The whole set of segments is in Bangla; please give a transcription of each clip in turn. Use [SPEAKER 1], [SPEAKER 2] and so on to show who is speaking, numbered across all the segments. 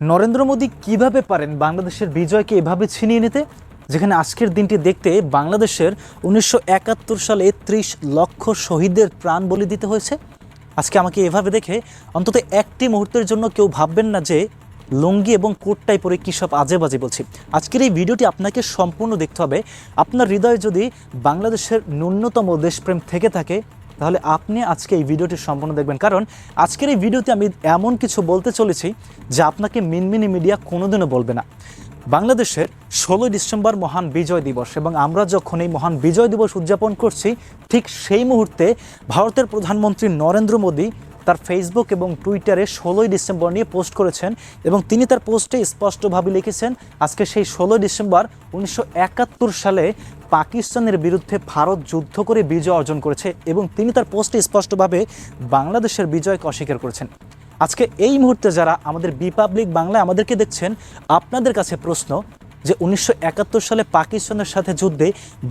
[SPEAKER 1] নরেন্দ্র মোদী কীভাবে পারেন বাংলাদেশের বিজয়কে এভাবে ছিনিয়ে নিতে? যেখানে আজকের দিনটি দেখতে বাংলাদেশের উনিশশো একাত্তর সালে ত্রিশ লক্ষ শহীদের প্রাণ বলি দিতে হয়েছে। আজকে আমাকে এভাবে দেখে অন্তত একটি মুহূর্তের জন্য কেউ ভাববেন না যে লুঙ্গি এবং কোটটাই পরে কী সব আজে বাজে বলছি। আজকের এই ভিডিওটি আপনাকে সম্পূর্ণ দেখতে হবে। আপনার হৃদয়ে যদি বাংলাদেশের ন্যূনতম দেশপ্রেম থেকে থাকে তাহলে আপনি আজকে এই ভিডিওটি সম্পূর্ণ দেখবেন। কারণ আজকের এই ভিডিওতে আমি এমন কিছু বলতে চলেছি যা আপনাকে মিনমিনি মিডিয়া কোনোদিনও বলবে না। বাংলাদেশের ষোলোই ডিসেম্বর মহান বিজয় দিবস এবং আমরা যখন এই মহান বিজয় দিবস উদযাপন করছি, ঠিক সেই মুহূর্তে ভারতের প্রধানমন্ত্রী নরেন্দ্র মোদী তার ফেসবুক এবং টুইটারে ষোলোই ডিসেম্বর নিয়ে পোস্ট করেছেন এবং তিনি তার পোস্টে স্পষ্টভাবে লিখেছেন, আজকে সেই ষোলোই ডিসেম্বর উনিশশো একাত্তর সালে পাকিস্তানের বিরুদ্ধে ভারত যুদ্ধ করে বিজয় অর্জন করেছে এবং তিনি তার পোস্টে স্পষ্টভাবে বাংলাদেশের বিজয়কে অস্বীকার করেছেন। আজকে এই মুহূর্তে যারা আমাদের বিপাবলিক বাংলায় আমাদেরকে দেখছেন, আপনাদের কাছে প্রশ্ন যে উনিশশো একাত্তর সালে পাকিস্তানের সাথে যুদ্ধে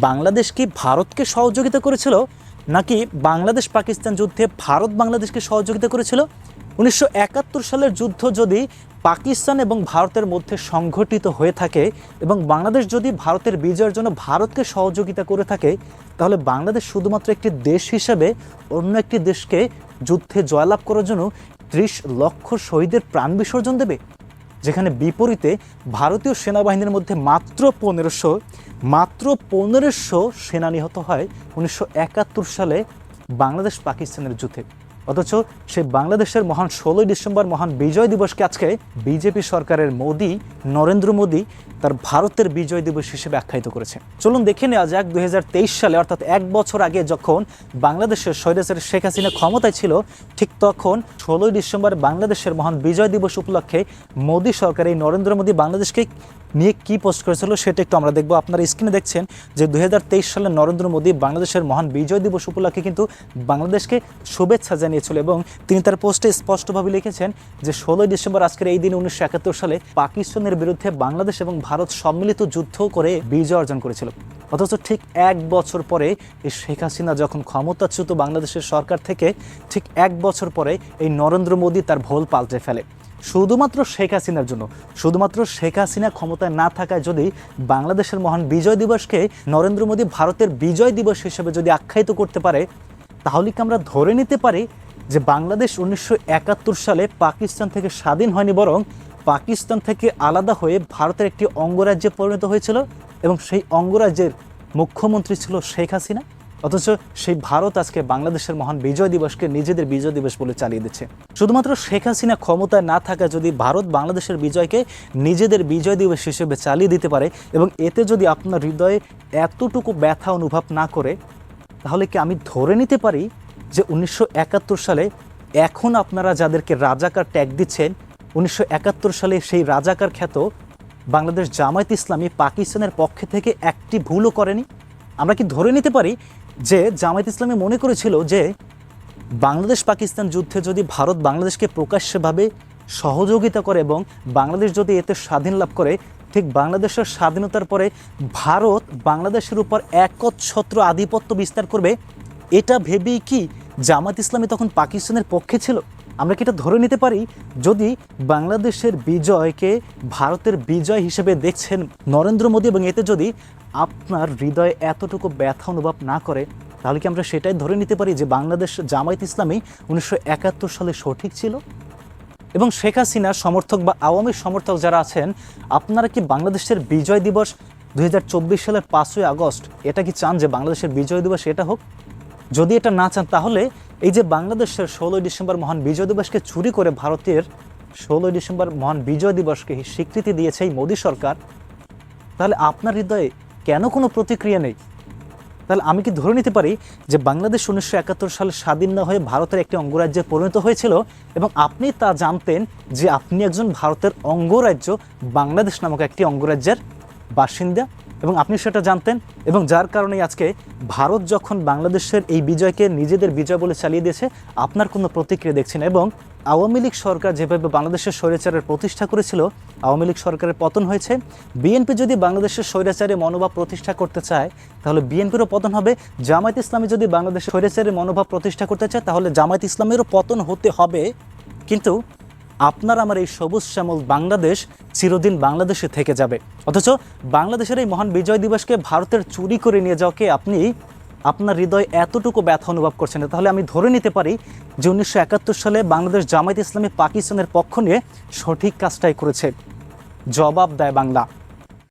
[SPEAKER 1] বাংলাদেশ কি ভারতকে সহযোগিতা করেছিল? নাকি বাংলাদেশ পাকিস্তান যুদ্ধে ভারত বাংলাদেশকে সহযোগিতা করেছিল? উনিশশো একাত্তর সালের যুদ্ধ যদি পাকিস্তান এবং ভারতের মধ্যে সংঘটিত হয়ে থাকে এবং বাংলাদেশ যদি ভারতের বিজয়ের জন্য ভারতকে সহযোগিতা করে থাকে, তাহলে বাংলাদেশ শুধুমাত্র একটি দেশ হিসেবে অন্য একটি দেশকে যুদ্ধে জয়লাভ করার জন্য ত্রিশ লক্ষ শহীদের প্রাণ বিসর্জন দেবে? যেখানে বিপরীতে ভারতীয় সেনাবাহিনীর মধ্যে মাত্র পনেরোশো মাত্র পনেরোশো সেনা নিহত হয় উনিশশো একাত্তর সালে বাংলাদেশ পাকিস্তানের যুদ্ধে। অথচ সে বাংলাদেশের মহান ষোলোই ডিসেম্বর মহান বিজয় দিবসকে আজকে বিজেপি সরকারের মোদী, নরেন্দ্র মোদী তার ভারতের বিজয় দিবস হিসেবে আখ্যায়িত করেছে। চলুন দেখে নেওয়া যাক দুই হাজার তেইশ সালে, অর্থাৎ এক বছর আগে যখন বাংলাদেশের স্বৈরাচারী শেখ হাসিনা ক্ষমতায় ছিল, ঠিক তখন ষোলোই ডিসেম্বর বাংলাদেশের মহান বিজয় দিবস উপলক্ষে মোদী সরকার এই নরেন্দ্র মোদী বাংলাদেশকে নিয়ে কি পোস্ট করেছিল সেটা একটু আমরা দেখব। আপনারা স্ক্রিনে দেখছেন যে দুই হাজার তেইশ সালে নরেন্দ্র মোদী বাংলাদেশের মহান বিজয় দিবস উপলক্ষে কিন্তু বাংলাদেশকে শুভেচ্ছা জানিয়েছিল এবং তিনি তার পোস্টে স্পষ্টভাবে লিখেছেন যে ষোলোই ডিসেম্বর আজকের এই দিন উনিশশো একাত্তর সালে পাকিস্তানের বিরুদ্ধে বাংলাদেশ এবং ভারত সম্মিলিত যুদ্ধ করে বিজয় অর্জন করেছিল। অথচ ঠিক এক বছর পরে এই শেখ হাসিনা যখন ক্ষমতাচ্যুত বাংলাদেশের সরকার থেকে ঠিক এক বছর পরে এই নরেন্দ্র মোদী তার ভোল পাল্টে ফেলে। শুধুমাত্র শেখ হাসিনার জন্য, শুধুমাত্র শেখ হাসিনা ক্ষমতায় না থাকায় যদি বাংলাদেশের মহান বিজয় দিবসকে নরেন্দ্র মোদী ভারতের বিজয় দিবস হিসেবে যদি আখ্যায়িত করতে পারে, তাহলে কি আমরা ধরে নিতে পারি যে বাংলাদেশ উনিশশো একাত্তর সালে পাকিস্তান থেকে স্বাধীন হয়নি বরং পাকিস্তান থেকে আলাদা হয়ে ভারতের একটি অঙ্গরাজ্যে পরিণত হয়েছিল এবং সেই অঙ্গরাজ্যের মুখ্যমন্ত্রী ছিল শেখ হাসিনা। অথচ সেই ভারত আজকে বাংলাদেশের মহান বিজয় দিবসকে নিজেদের বিজয় দিবস বলে চালিয়ে দিচ্ছে। শুধুমাত্র শেখ হাসিনা ক্ষমতায় না থাকা যদি ভারত বাংলাদেশের বিজয়কে নিজেদের বিজয় দিবস হিসেবে চালিয়ে দিতে পারে এবং এতে যদি আপনার হৃদয়ে এতটুকু ব্যথা অনুভব না করে, তাহলে কি আমি ধরে নিতে পারি যে উনিশশো একাত্তর সালে এখন আপনারা যাদেরকে রাজাকার ট্যাগ দিচ্ছেন উনিশশো একাত্তর সালে সেই রাজাকার খ্যাত বাংলাদেশ জামায়াত ইসলামী পাকিস্তানের পক্ষে থেকে একটি ভুলও করেনি। আমরা কি ধরে নিতে পারি যে জামায়াত ইসলামী মনে করেছিল যে বাংলাদেশ পাকিস্তান যুদ্ধে যদি ভারত বাংলাদেশকে প্রকাশ্যভাবে সহযোগিতা করে এবং বাংলাদেশ যদি এতে স্বাধীন লাভ করে, ঠিক বাংলাদেশের স্বাধীনতার পরে ভারত বাংলাদেশের উপর একচ্ছত্র আধিপত্য বিস্তার করবে, এটা ভেবেই কি জামাত ইসলামী তখন পাকিস্তানের পক্ষে ছিল? আমরা কি এটা ধরে নিতে পারি? যদি বাংলাদেশের বিজয়কে ভারতের বিজয় হিসেবে দেখছেন নরেন্দ্র মোদী এবং এতে যদি আপনার হৃদয়ে এতটুকু ব্যথা অনুভব না করে, তাহলে কি আমরা সেটাই ধরে নিতে পারি যে বাংলাদেশ জামায়াত ইসলামী উনিশশো একাত্তর সালে সঠিক ছিল? এবং শেখ হাসিনার সমর্থক বা আওয়ামী সমর্থক যারা আছেন, আপনারা কি বাংলাদেশের বিজয় দিবস দুই হাজার চব্বিশ সালের পাঁচই আগস্ট, এটা কি চান যে বাংলাদেশের বিজয় দিবস এটা হোক? যদি এটা না চান, তাহলে এই যে বাংলাদেশের ষোলোই ডিসেম্বর মহান বিজয় দিবসকে চুরি করে ভারতের ষোলোই ডিসেম্বর মহান বিজয় দিবসকে স্বীকৃতি দিয়েছে এই মোদী সরকার, তাহলে আপনার হৃদয়ে কেন কোনো প্রতিক্রিয়া নেই? তাহলে আমি কি ধরে নিতে পারি যে বাংলাদেশ উনিশশো একাত্তর সালে স্বাধীন না হয়ে ভারতের একটি অঙ্গরাজ্যে পরিণত হয়েছিল এবং আপনি তা জানতেন যে আপনি একজন ভারতের অঙ্গরাজ্য, বাংলাদেশ নামক একটি অঙ্গরাজ্যের বাসিন্দা? এবং আপনি সেটা জানতেন এবং যার কারণে আজকে ভারত যখন বাংলাদেশের এই বিজয়কে নিজেদের বিজয় বলে চালিয়ে দিয়েছে, আপনার কোনো প্রতিক্রিয়া দেখছেন? এবং আওয়ামী লীগ সরকার যেভাবে বাংলাদেশের স্বৈরাচারের প্রতিষ্ঠা করেছিল, আওয়ামী লীগ সরকারের পতন হয়েছে। বিএনপি যদি বাংলাদেশের স্বৈরাচারে মনোভাব প্রতিষ্ঠা করতে চায়, তাহলে বিএনপিরও পতন হবে। জামায়াত ইসলামী যদি বাংলাদেশের স্বৈরাচারের মনোভাব প্রতিষ্ঠা করতে চায়, তাহলে জামায়াত ইসলামেরও পতন হতে হবে। কিন্তু আপনার আমার এই সবুজ শ্যামল বাংলাদেশ চিরদিন বাংলাদেশে থেকে যাবে। অথচ বাংলাদেশের এই মহান বিজয় দিবসকে ভারতের চুরি করে নিয়ে যাওয়াকে আপনি আপনার হৃদয় এতটুকু ব্যথা অনুভব করছেন তাহলে আমি ধরে নিতে পারি যে উনিশশো একাত্তর সালে বাংলাদেশ জামায়াত ইসলামী পাকিস্তানের পক্ষ নিয়ে সঠিক কাজটাই করেছে। জবাব দেয় বাংলা।